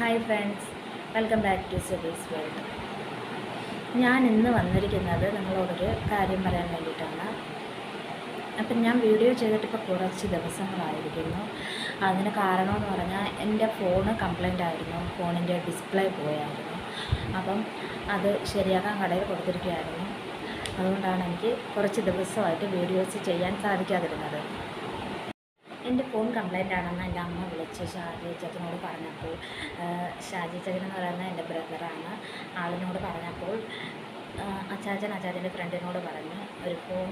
Hi friends welcome back to CB's world ഞാൻ ഇന്ന് വന്നിരിക്കുന്നത് നിങ്ങളോടൊരു കാര്യം പറയാൻ വേണ്ടിയിട്ടാണ്. അപ്പം ഞാൻ വീഡിയോ ചെയ്തിട്ട് ഇപ്പോൾ കുറച്ച് ദിവസങ്ങളായിരിക്കുന്നു. അതിന് കാരണമെന്ന് പറഞ്ഞാൽ എന്റെ ഫോണ് കംപ്ലൈന്റ് ആയിരുന്നു. ഫോണിന്റെ ഡിസ്പ്ലേ പോയായിരുന്നു. അപ്പം അത് ശരിയാക്കാൻ കടയിൽ കൊടുത്തിരിക്കുകയായിരുന്നു. അതുകൊണ്ടാണ് എനിക്ക് കുറച്ച് ദിവസമായിട്ട് വീഡിയോസ് ചെയ്യാൻ സാധിക്കാതിരുന്നത്. എന്റെ ഫോൺ കംപ്ലൈന്റ് ആണെന്ന് എന്റെ അമ്മ വിളിച്ച് ഷാജി ചക്കനോട് പറഞ്ഞപ്പോൾ. ഷാജി ചക്കൻ എന്ന് പറയുന്നത് എന്റെ ബ്രദറാണ് ആളിനോട് പറഞ്ഞപ്പോൾ അച്ചാച്ചൻ അച്ചാച്ചന്റെ ഫ്രണ്ടിനോട് പറഞ്ഞ് ഒരു ഫോൺ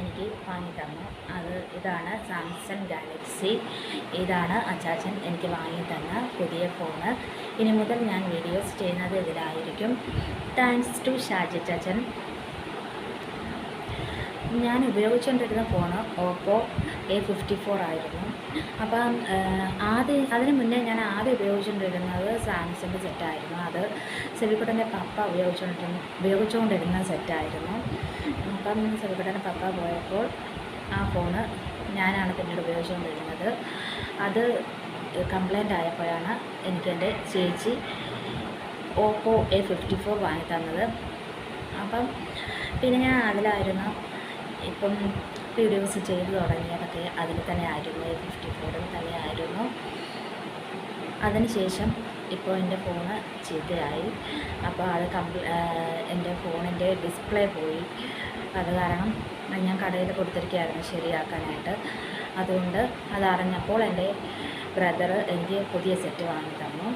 എനിക്ക് വാങ്ങി തന്നു. അത് ഇതാണ് സാംസങ് ഗാലക്സി ഇതാണ് അച്ചാച്ചൻ എനിക്ക് വാങ്ങി തന്ന പുതിയ ഫോണ് ഇനി മുതൽ ഞാൻ വീഡിയോസ് ചെയ്യുന്നത് ഇതിലായിരിക്കും. താങ്ക്സ് ടു ഷാജി ചാച്ചൻ ഞാൻ ഉപയോഗിച്ചുകൊണ്ടിരുന്ന phone Oppo A fifty four ആയിരുന്നു. അപ്പം ആദ്യം അതിന് മുന്നേ ഞാൻ ആദ്യം ഉപയോഗിച്ചുകൊണ്ടിരുന്നത് സാംസങ് സെറ്റായിരുന്നു അത് സെവിക്കുട്ടന്റെ പപ്പ ഉപയോഗിച്ചുകൊണ്ടിരുന്ന ഉപയോഗിച്ചുകൊണ്ടിരുന്ന സെറ്റായിരുന്നു അപ്പം സെവിക്കുട്ടന്റെ പപ്പ പോയപ്പോൾ ആ ഫോണ് ഞാനാണ് പിന്നീട് ഉപയോഗിച്ചുകൊണ്ടിരുന്നത് അത് കംപ്ലൈന്റ് ആയപ്പോഴാണ് എനിക്കെന്റെ ചേച്ചി ഓപ്പോ എ ഫിഫ്റ്റി ഫോർ വാങ്ങി തന്നത് അപ്പം പിന്നെ ഞാൻ അതിലായിരുന്നു ഇപ്പം വീഡിയോസ് ചെയ്തു തുടങ്ങിയതൊക്കെ അതിൽ തന്നെ ആയിരുന്നു. ഫിഫ്റ്റി ഫോറിൽ തന്നെ ആയിരുന്നു. അതിനുശേഷം ഇപ്പോൾ എന്റെ ഫോണ് ചീത്തയായി. അപ്പോൾ അത് കംപ്ലീ എന്റെ ഫോണിന്റെ ഡിസ്പ്ലേ പോയി. അത് കാരണം ഞാൻ കടയിൽ കൊടുത്തിരിക്കുകയായിരുന്നു ശരിയാക്കാനായിട്ട്. അതുകൊണ്ട് അതറിഞ്ഞപ്പോൾ എന്റെ ബ്രദർ എനിക്ക് പുതിയ സെറ്റ് വാങ്ങി തന്നു.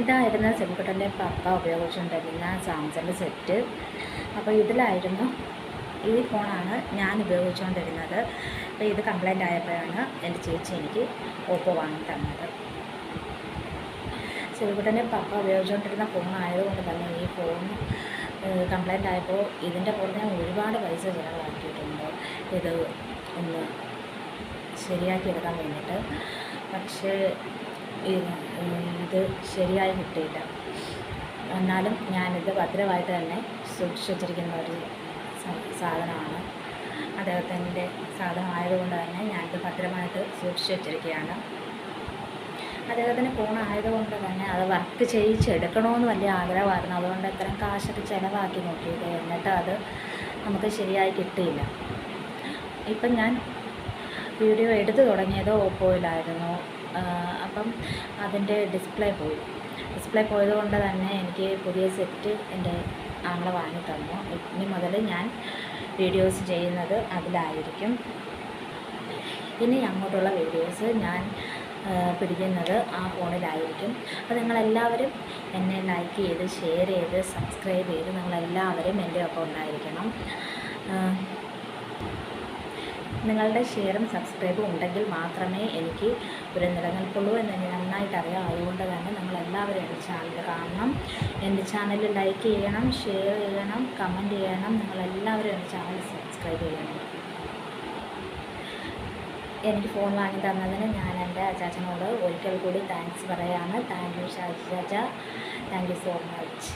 ഇതായിരുന്നു സെബുക്കുട്ടന്റെ പപ്പ ഉപയോഗിച്ചുകൊണ്ടിരുന്ന സാംസങ് സെറ്റ് അപ്പോൾ ഇതിലായിരുന്നു ഈ ഫോണാണ് ഞാൻ ഉപയോഗിച്ചുകൊണ്ടിരുന്നത്. അപ്പോൾ ഇത് കംപ്ലൈന്റ് ആയപ്പോഴാണ് എന്റെ ചേച്ചി എനിക്ക് ഓപ്പോ വാങ്ങി തന്നത്. സെബുക്കുട്ടന്റെ പപ്പ ഉപയോഗിച്ചുകൊണ്ടിരുന്ന ഫോണായതുകൊണ്ട് തന്നെ ഈ ഫോൺ കംപ്ലൈന്റ് ആയപ്പോൾ ഇതിന്റെ പുറത്ത് ഞാൻ ഒരുപാട് പൈസ ചിലവാക്കിയിട്ടുണ്ട്. ഇത് ഒന്ന് ശരിയാക്കി എടുക്കാൻ വേണ്ടിയിട്ട്. പക്ഷേ ഇത് ശരിയായി കിട്ടിയില്ല. എന്നാലും ഞാനിത് ഭദ്രമായിട്ട് തന്നെ സൂക്ഷിച്ചു വച്ചിരിക്കുന്ന ഒരു സാധനമാണ്. അദ്ദേഹത്തിന്റെ സാധനമായതുകൊണ്ട് തന്നെ ഞാനിത് ഭദ്രമായിട്ട് സൂക്ഷിച്ച് വച്ചിരിക്കുകയാണ്. അദ്ദേഹത്തിന് ഫോണായതുകൊണ്ട് തന്നെ അത് വർക്ക് ചെയ്യിച്ചെടുക്കണമെന്ന് വലിയ ആഗ്രഹമായിരുന്നു. അതുകൊണ്ട് ഇത്തരം കാശൊക്കെ ചിലവാക്കി നോക്കിയത്. എന്നിട്ട് അത് നമുക്ക് ശരിയായി കിട്ടിയില്ല. ഇപ്പം ഞാൻ വീഡിയോ എടുത്തു തുടങ്ങിയത് ഓപ്പോയിലായിരുന്നു. അപ്പം അതിന്റെ ഡിസ്പ്ലേ പോയി. ഡിസ്പ്ലേ പോയതുകൊണ്ട് തന്നെ എനിക്ക് പുതിയ സെറ്റ് എന്റെ ആങ്ങളെ വാങ്ങി തന്നു. ഇനി മുതൽ ഞാൻ വീഡിയോസ് ചെയ്യുന്നത് അതിലായിരിക്കും. ഇനി അങ്ങോട്ടുള്ള വീഡിയോസ് ഞാൻ പിടിക്കുന്നത് ആ ഫോണിലായിരിക്കും. അപ്പോൾ നിങ്ങളെല്ലാവരും എന്നെ ലൈക്ക് ചെയ്ത് ഷെയർ ചെയ്ത് സബ്സ്ക്രൈബ് ചെയ്ത് നിങ്ങളെല്ലാവരും എന്റെ ഒപ്പം ഉണ്ടായിരിക്കണം. നിങ്ങളുടെ ഷെയറും സബ്സ്ക്രൈബും ഉണ്ടെങ്കിൽ മാത്രമേ എനിക്ക് ഒരു നിലനിൽപ്പുള്ളൂ എന്ന് എനിക്ക് നന്നായിട്ട് അറിയാം. അതുകൊണ്ട് തന്നെ നിങ്ങളെല്ലാവരും എന്റെ ചാനൽ കാണണം. എന്റെ ചാനൽ ലൈക്ക് ചെയ്യണം ഷെയർ ചെയ്യണം കമന്റ് ചെയ്യണം. നിങ്ങളെല്ലാവരും എന്റെ ചാനൽ സബ്സ്ക്രൈബ് ചെയ്യണം. എനിക്ക് ഫോൺ വാങ്ങി തന്നതിന് ഞാൻ എന്റെ അച്ചാച്ചനോട് ഒരിക്കൽ കൂടി താങ്ക്സ് പറയാണ്. Thank you Shaji Chacha thank you so much